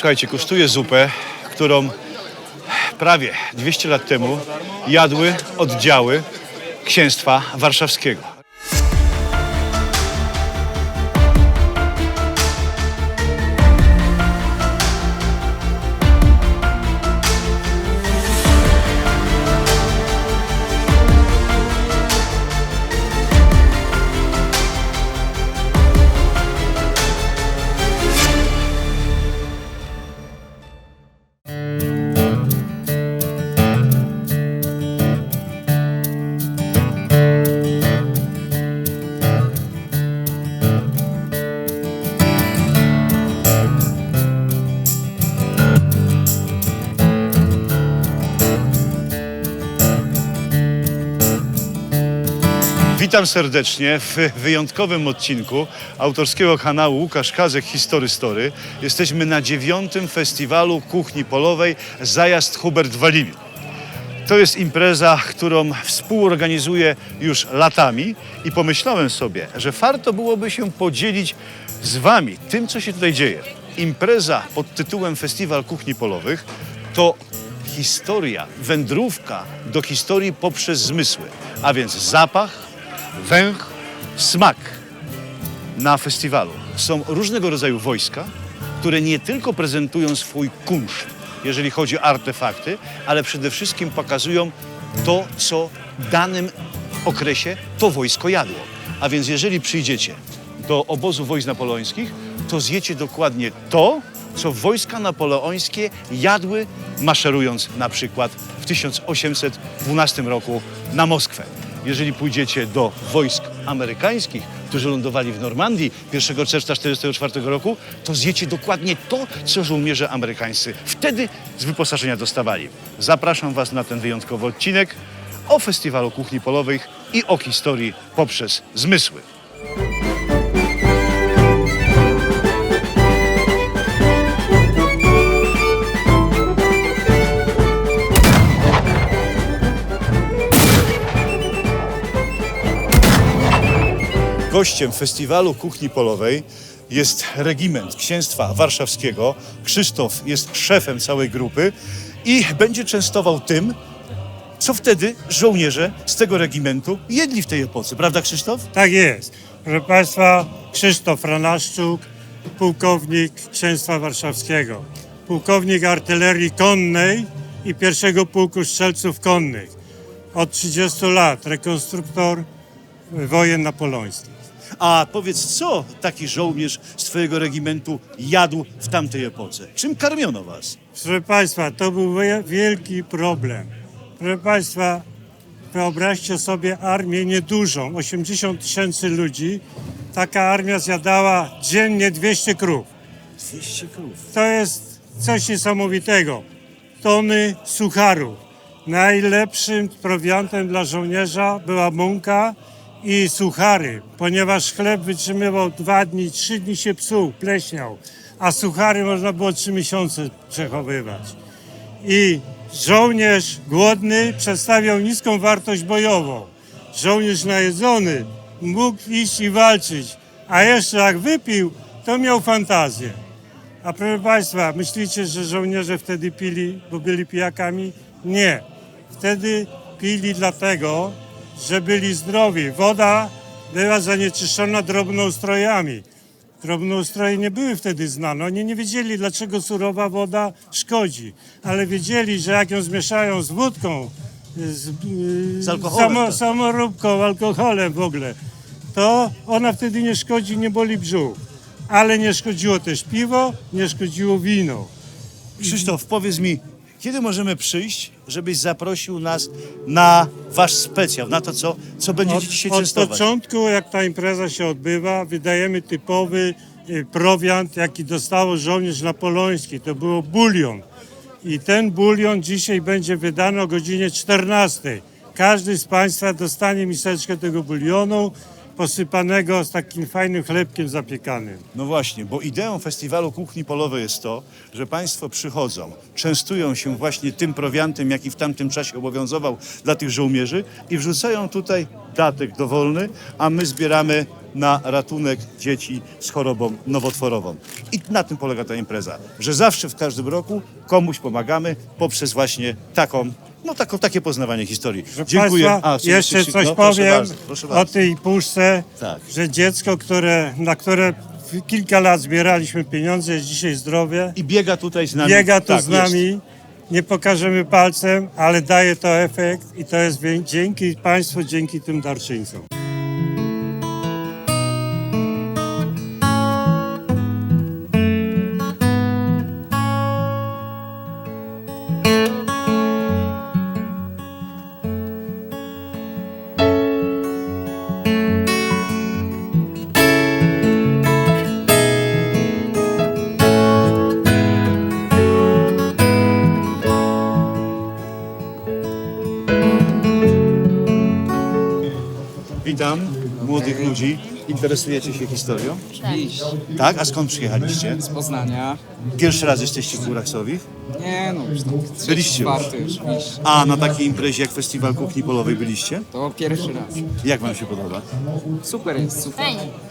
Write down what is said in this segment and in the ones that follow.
Słuchajcie, kosztuje zupę, którą prawie 200 lat temu jadły oddziały księstwa warszawskiego. Witam serdecznie w wyjątkowym odcinku autorskiego kanału Łukasz Kazek History Story. Jesteśmy na dziewiątym festiwalu kuchni polowej Zajazd Hubert Walibi. To jest impreza, którą współorganizuję już latami i pomyślałem sobie, że warto byłoby się podzielić z Wami tym, co się tutaj dzieje. Impreza pod tytułem Festiwal Kuchni Polowych to historia, wędrówka do historii poprzez zmysły, a więc zapach, węch, smak na festiwalu. Są różnego rodzaju wojska, które nie tylko prezentują swój kunszt, jeżeli chodzi o artefakty, ale przede wszystkim pokazują to, co w danym okresie to wojsko jadło. A więc jeżeli przyjdziecie do obozu wojsk napoleońskich, to zjecie dokładnie to, co wojska napoleońskie jadły, maszerując na przykład w 1812 roku na Moskwę. Jeżeli pójdziecie do wojsk amerykańskich, którzy lądowali w Normandii 1 czerwca 1944 roku, to zjecie dokładnie to, co żołnierze amerykańscy wtedy z wyposażenia dostawali. Zapraszam Was na ten wyjątkowy odcinek o Festiwalu Kuchni Polowych i o historii poprzez zmysły. Gościem festiwalu kuchni polowej jest regiment Księstwa Warszawskiego. Krzysztof jest szefem całej grupy i będzie częstował tym, co wtedy żołnierze z tego regimentu jedli w tej epoce. Prawda, Krzysztof? Tak jest. Proszę Państwa, Krzysztof Ranaszczuk, pułkownik Księstwa Warszawskiego, pułkownik artylerii konnej i pierwszego pułku strzelców konnych. Od 30 lat rekonstruktor wojen napoleońskich. A powiedz, co taki żołnierz z twojego regimentu jadł w tamtej epoce? Czym karmiono was? Proszę Państwa, to był wie- wielki problem. Proszę Państwa, wyobraźcie sobie armię niedużą, 80 tysięcy ludzi. Taka armia zjadała dziennie 200 krów. 200 krów. To jest coś niesamowitego. Tony sucharów. Najlepszym prowiantem dla żołnierza była mąka i suchary, ponieważ chleb wytrzymywał dwa dni, trzy dni się psuł, pleśniał, a suchary można było trzy miesiące przechowywać. I żołnierz głodny przedstawiał niską wartość bojową. Żołnierz najedzony mógł iść i walczyć, a jeszcze jak wypił, to miał fantazję. A proszę Państwa, myślicie, że żołnierze wtedy pili, bo byli pijakami? Nie. Wtedy pili dlatego, że byli zdrowi. Woda była zanieczyszczona drobnoustrojami. Drobnoustroje nie były wtedy znane. Oni nie wiedzieli, dlaczego surowa woda szkodzi, ale wiedzieli, że jak ją zmieszają z wódką, z, Z alkoholem, tak. samoróbką, alkoholem w ogóle, to ona wtedy nie szkodzi, nie boli brzuch. Ale nie szkodziło też piwo, nie szkodziło wino. Krzysztof, powiedz mi, kiedy możemy przyjść, żebyś zaprosił nas na wasz specjał, na to, co, co będziecie Od, dzisiaj od częstować? początku, jak ta impreza się odbywa, wydajemy typowy y, prowiant, jaki dostało żołnierz napoleoński. To było bulion. I ten bulion dzisiaj będzie wydany o godzinie 14. Każdy z Państwa dostanie miseczkę tego bulionu posypanego z takim fajnym chlebkiem zapiekanym. No właśnie, bo ideą festiwalu kuchni polowej jest to, że Państwo przychodzą, częstują się właśnie tym prowiantem, jaki w tamtym czasie obowiązywał dla tych żołnierzy i wrzucają tutaj datek dowolny, a my zbieramy na ratunek dzieci z chorobą nowotworową. I na tym polega ta impreza, że zawsze w każdym roku komuś pomagamy poprzez właśnie taką, no taką, takie poznawanie historii. Proszę Dziękuję. Państwa, A, jeszcze coś no, proszę powiem bardzo, proszę o bardzo. tej puszce, Tak. że dziecko, które, na które kilka lat zbieraliśmy pieniądze, jest dzisiaj zdrowie, I biega tutaj z nami. biega tu Tak, z nami, nie pokażemy palcem, ale daje to efekt i to jest wie- dzięki Państwu, dzięki tym darczyńcom. Witam młodych ludzi. Interesujecie się historią? Oczywiście. Tak? A skąd przyjechaliście? Z Poznania. Pierwszy raz jesteście w Górach Sowich? Nie no, już tak trzeci, Byliście już? czwarty już. oczywiście. A na takiej imprezie jak Festiwal Kuchni Polowej byliście? To pierwszy raz. Jak wam się podoba? Super jest, super.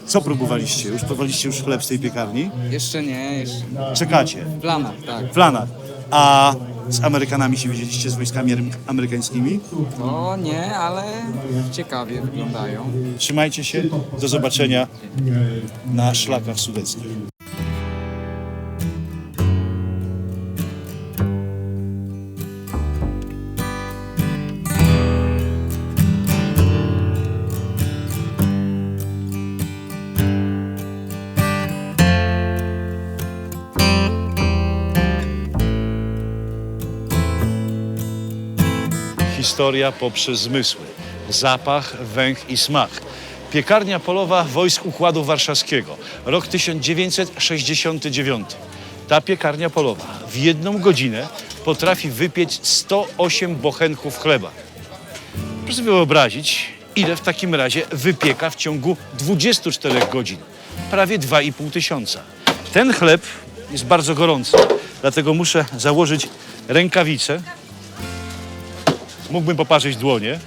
Co próbowaliście? Już próbowaliście już chleb z tej piekarni? Jeszcze nie, jeszcze. Czekacie. W planach, tak. W planach. A z Amerykanami się widzieliście, z wojskami amery- amerykańskimi? To nie, ale ciekawie wyglądają. Trzymajcie się. Do zobaczenia na szlakach sudeckich. Historia poprzez zmysły. Zapach, węch i smak. Piekarnia polowa Wojsk Układu Warszawskiego. Rok 1969. Ta piekarnia polowa w jedną godzinę potrafi wypiec 108 bochenków chleba. Proszę wyobrazić, ile w takim razie wypieka w ciągu 24 godzin. Prawie 2,5 tysiąca. Ten chleb jest bardzo gorący, dlatego muszę założyć rękawice. Mógłbym poparzyć dłonie.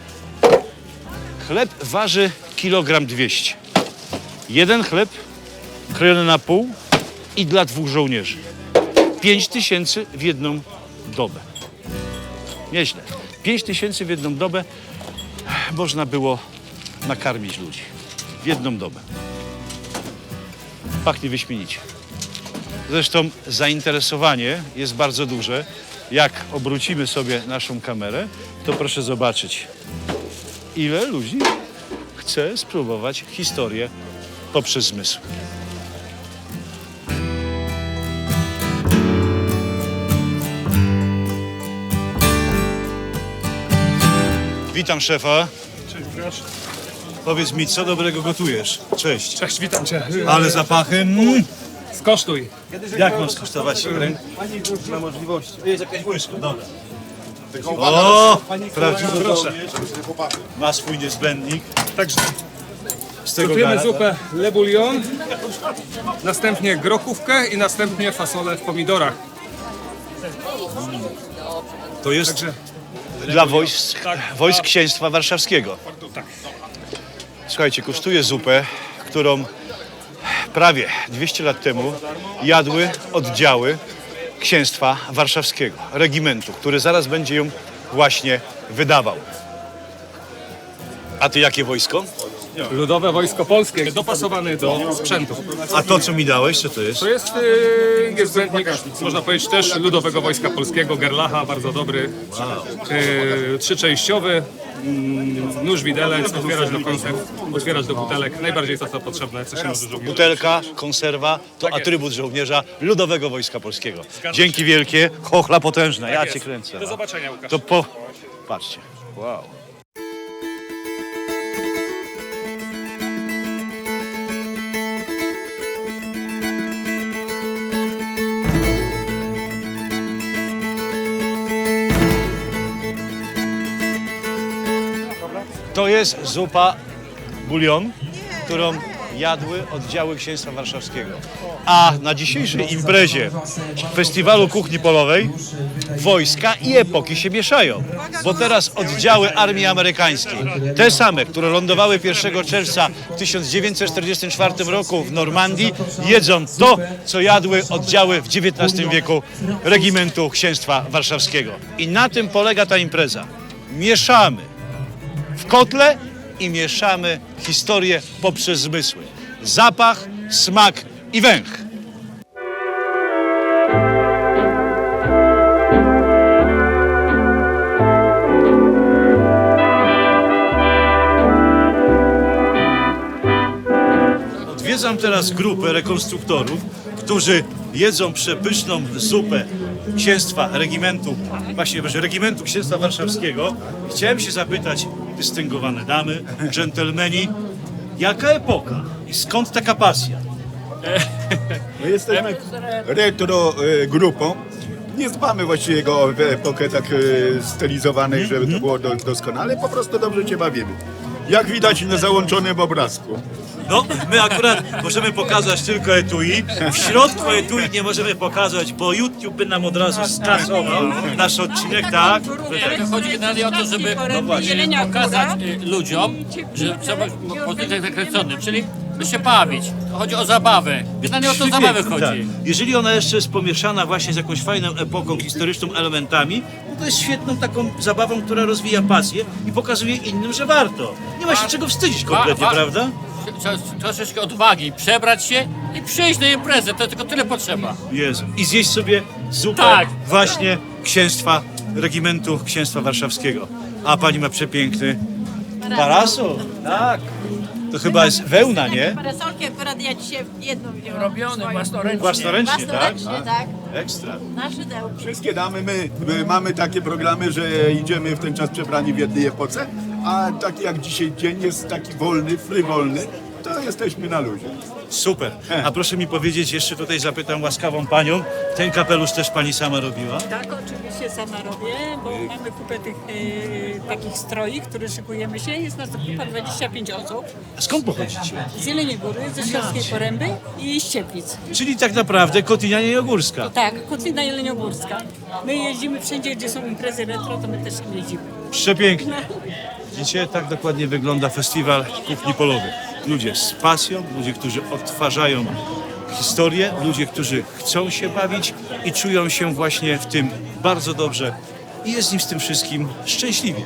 Chleb waży kilogram 200. Jeden chleb krojony na pół i dla dwóch żołnierzy. 5 tysięcy w jedną dobę. Nieźle. 5 tysięcy w jedną dobę można było nakarmić ludzi. W jedną dobę. Pachnie wyśmienicie. Zresztą zainteresowanie jest bardzo duże. Jak obrócimy sobie naszą kamerę, to proszę zobaczyć, ile ludzi chce spróbować historię poprzez zmysł. Witam szefa. Powiedz mi, co dobrego gotujesz? Cześć. Cześć, witam cię. Ale zapachy. Mm. Skosztuj. Jak mam skosztować? Ręk? Ma możliwości. Jest jakaś łyżka, dobra. O, prawdziwy Proszę. Ma swój niezbędnik. Także Z tego gotujemy gara. zupę le bouillon, następnie grochówkę i następnie fasolę w pomidorach. To jest Także dla wojsk, Tak. wojsk księstwa warszawskiego. tak. Słuchajcie, kosztuje zupę, którą prawie 200 lat temu jadły oddziały księstwa warszawskiego, regimentu, który zaraz będzie ją właśnie wydawał. A ty jakie wojsko? Ludowe Wojsko Polskie, dopasowane do sprzętu. A to, co mi dałeś, co to jest? To jest yy, niezbędnik, można powiedzieć też Ludowego Wojska Polskiego, Gerlacha, bardzo dobry. Yy, trzyczęściowy, nóż widelec, otwierać do konserw, otwierać do butelek. Najbardziej to, co potrzebne, co się może. Butelka, konserwa to Tak jest. atrybut żołnierza Ludowego Wojska Polskiego. Dzięki wielkie, chochla potężna, ja Tak cię jest. kręcę. Do no. zobaczenia, Łukasz. To po... Patrzcie. Wow. Jest zupa bulion, którą jadły oddziały Księstwa Warszawskiego. A na dzisiejszej imprezie Festiwalu Kuchni Polowej wojska i epoki się mieszają. Bo teraz oddziały Armii Amerykańskiej, te same, które lądowały 1 czerwca w 1944 roku w Normandii, jedzą to, co jadły oddziały w XIX wieku regimentu Księstwa Warszawskiego. I na tym polega ta impreza. Mieszamy kotle i mieszamy historię poprzez zmysły. Zapach, smak i węch. Odwiedzam teraz grupę rekonstruktorów, którzy jedzą przepyszną zupę księstwa regimentu, właśnie regimentu księstwa warszawskiego. Chciałem się zapytać, dystyngowane damy, dżentelmeni, jaka epoka i skąd taka pasja? My jesteśmy retro e, grupą. Nie dbamy właściwie o epokę tak e, stylizowanej, żeby to było do, doskonale. Po prostu dobrze się bawimy. Jak widać na załączonym obrazku. No, my akurat możemy pokazać tylko etui. W środku etui nie możemy pokazać, bo YouTube by nam od razu skasował nasz odcinek, tak? Chodzi generalnie o to, żeby pokazać y, ludziom, że trzeba po tym zakręconym, czyli by się bawić. Chodzi o zabawę. Generalnie o to zabawę chodzi. Tak. Jeżeli ona jeszcze jest pomieszana właśnie z jakąś fajną epoką historyczną, elementami, no to jest świetną taką zabawą, która rozwija pasję i pokazuje innym, że warto. Nie ma się czego wstydzić kompletnie, Wa- wa- prawda? Trzeba troszeczkę odwagi, przebrać się i przyjść na imprezę. To tylko tyle potrzeba. Jezu. I zjeść sobie zupę Tak. właśnie księstwa, regimentu księstwa warszawskiego. A pani ma przepiękny parasol. Tak. To chyba jest wełna, nie? Parasolki akurat ja dzisiaj jedną wziąłem. Robiony swoją. własnoręcznie. Własnoręcznie, tak? Własnoręcznie, tak. Ekstra. Na szydełku. Wszystkie damy, my, my mamy takie programy, że idziemy w ten czas przebrani w jednej epoce, a taki jak dzisiaj dzień jest taki wolny, frywolny, to jesteśmy na luzie. Super. A proszę mi powiedzieć, jeszcze tutaj zapytam łaskawą panią, ten kapelusz też pani sama robiła? Tak, oczywiście sama robię, bo mamy kupę tych e, takich stroi, które szykujemy się. Jest nas grupa 25 osób A skąd pochodzicie? z Jeleniej Góry, ze Śląskiej Poręby i z Cieplic. Czyli tak naprawdę Kotynia Jogórska. Tak, Kotlina Jeleniogórska. My jeździmy wszędzie, gdzie są imprezy retro, to my też tam jeździmy. Przepięknie. Widzicie, tak dokładnie wygląda festiwal kuchni polowej. Ludzie z pasją, ludzie, którzy odtwarzają historię, ludzie, którzy chcą się bawić i czują się właśnie w tym bardzo dobrze i jest im z tym wszystkim szczęśliwie.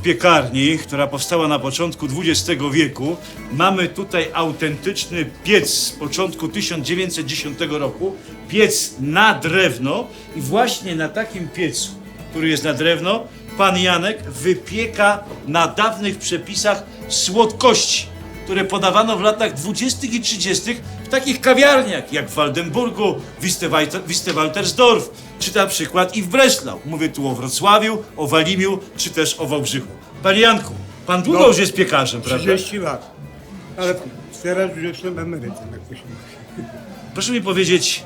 W piekarni, która powstała na początku XX wieku. Mamy tutaj autentyczny piec z początku 1910 roku. Piec na drewno i właśnie na takim piecu, który jest na drewno, pan Janek wypieka na dawnych przepisach słodkości, które podawano w latach 20. i 30. takich kawiarniach jak w Waldenburgu, Wistewaltersdorf, czy na przykład i w Breslau. Mówię tu o Wrocławiu, o Walimiu, czy też o Wałbrzychu. Panie Janku, pan długo już jest piekarzem, prawda? 30 lat. Ale teraz już jestem emerytem, jak to się mówi. Proszę mi powiedzieć,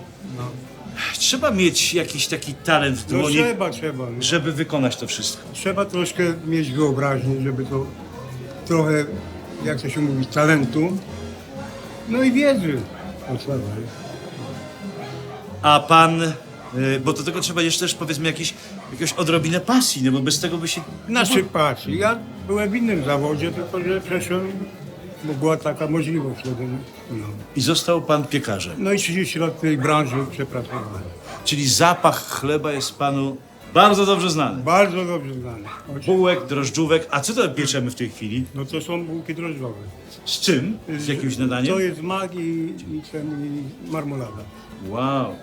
Trzeba mieć jakiś taki talent w No dłoni, trzeba, trzeba. No. żeby wykonać to wszystko. Trzeba troszkę mieć wyobraźnię, żeby to trochę, jak to się mówi, talentu. No i wiedzy. A pan, y, bo do tego trzeba jeszcze też powiedzmy jakieś, jakąś odrobinę pasji, no bo bez tego by się... Znaczy patrz, ja byłem w innym zawodzie, tylko że przeszłem, bo była taka możliwość wtedy. No, I został pan piekarzem. no i 30 lat w tej branży przepracowałem. Czyli zapach chleba jest panu bardzo dobrze znany. Bardzo dobrze znany. Bułek, drożdżówek. A co to pieczemy w tej chwili? No to są bułki drożdżowe. Z czym? Z jakimś nadaniem? To jest mak i, i, ten, i marmolada. Wow.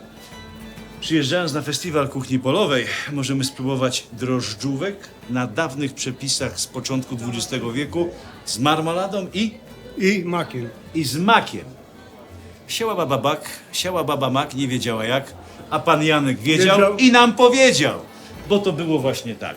Przyjeżdżając na festiwal kuchni polowej, możemy spróbować drożdżówek na dawnych przepisach z początku XX wieku z marmoladą i, I makiem. i z makiem. Siała baba bak, siała baba mak, nie wiedziała jak, a pan Janek wiedział, Wiedział. i nam powiedział, bo to było właśnie tak.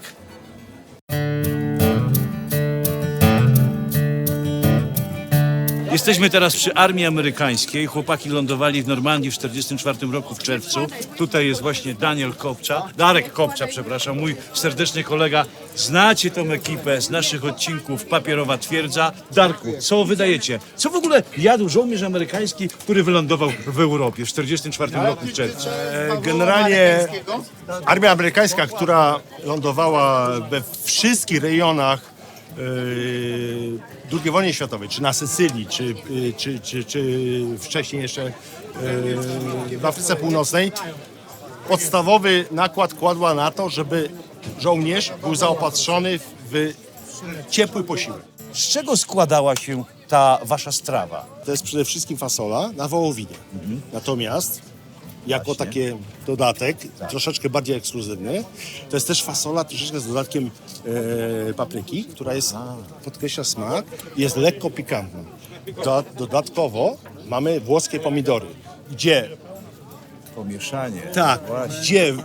Jesteśmy teraz przy armii amerykańskiej. Chłopaki lądowali w Normandii w 1944 roku w czerwcu. Tutaj jest właśnie Daniel Kopcza, Darek Kopcza, przepraszam, mój serdeczny kolega. Znacie tą ekipę z naszych odcinków Papierowa Twierdza. Darku, co wydajecie? Co w ogóle jadł żołnierz amerykański, który wylądował w Europie w 1944 roku w czerwcu? Generalnie armia amerykańska, która lądowała we wszystkich rejonach II wojny światowej, czy na Sycylii, czy, yy, czy, czy, czy wcześniej jeszcze yy, w Afryce Północnej, podstawowy nakład kładła na to, żeby żołnierz był zaopatrzony w ciepły posiłek. Z czego składała się ta wasza strawa? To jest przede wszystkim fasola na wołowinie. Natomiast jako takie dodatek, troszeczkę bardziej ekskluzywny, to jest też fasola troszeczkę z dodatkiem e, papryki, która jest, podkreśla smak, i jest lekko pikantna. Do, dodatkowo mamy włoskie pomidory, gdzie Pomieszanie. tak, gdzie w,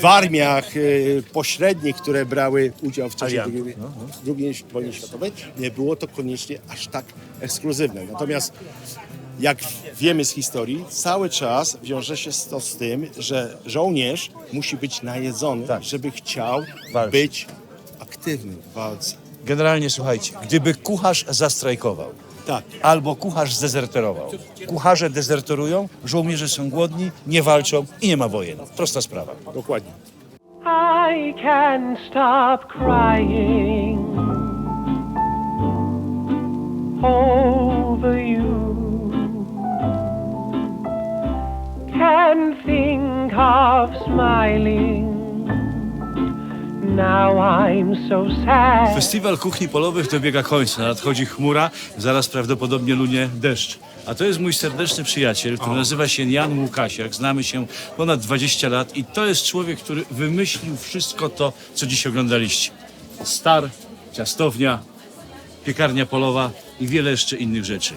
w, e, pośrednich, które brały udział w czasie Aliantów, II, II wojny światowej, nie było to koniecznie aż tak ekskluzywne. Natomiast jak wiemy z historii, cały czas wiąże się to z tym, że żołnierz musi być najedzony, żeby chciał Walczyć. być aktywny w walce. Generalnie słuchajcie, gdyby kucharz zastrajkował, Tak. albo kucharz zdezerterował. Kucharze dezerterują, żołnierze są głodni, nie walczą i nie ma wojen. Prosta sprawa. Dokładnie. I can't stop crying over you. Of smiling. Now I'm so sad. Festiwal kuchni polowych dobiega końca. Nadchodzi chmura, zaraz prawdopodobnie lunie deszcz. A to jest mój serdeczny przyjaciel, który nazywa się Jan Łukasiak. Znamy się ponad 20 lat i to jest człowiek, który wymyślił wszystko to, co dziś oglądaliście. Star, ciastownia, piekarnia polowa i wiele jeszcze innych rzeczy.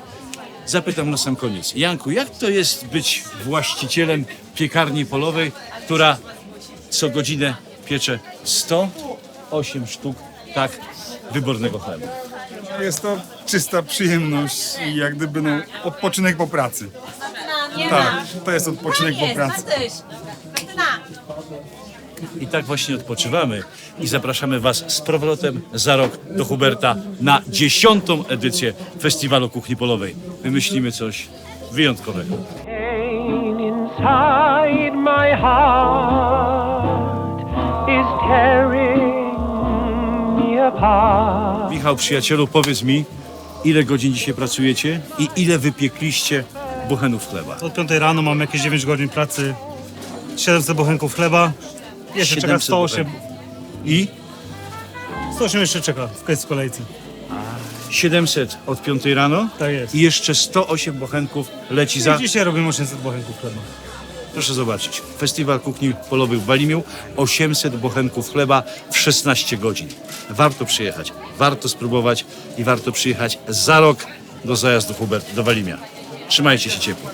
Zapytam na sam koniec. Janku, jak to jest być właścicielem piekarni polowej, która co godzinę piecze 108 sztuk tak wybornego chleba? Jest to czysta przyjemność i jak gdyby no, odpoczynek po pracy. Tak, to jest odpoczynek po pracy. I tak właśnie odpoczywamy i zapraszamy Was z powrotem za rok do Huberta na dziesiątą edycję Festiwalu Kuchni Polowej. Wymyślimy coś wyjątkowego. Pain inside my heart is tearing me apart. Michał, przyjacielu, powiedz mi, ile godzin dzisiaj pracujecie i ile wypiekliście bochenów chleba? Od 5 rano mam jakieś 9 godzin pracy, 700 bochenków chleba. Jeszcze czeka 700 108. bochenków. I 108 jeszcze czeka w końcu kolejce. 700 od 5 rano Tak jest. i jeszcze 108 bochenków leci za... I dzisiaj robimy 800 bochenków chleba. Proszę zobaczyć, Festiwal Kuchni Polowych w Walimiu, 800 bochenków chleba w 16 godzin. Warto przyjechać, warto spróbować i warto przyjechać za rok do zajazdu Hubert, do Walimia. Trzymajcie się ciepło.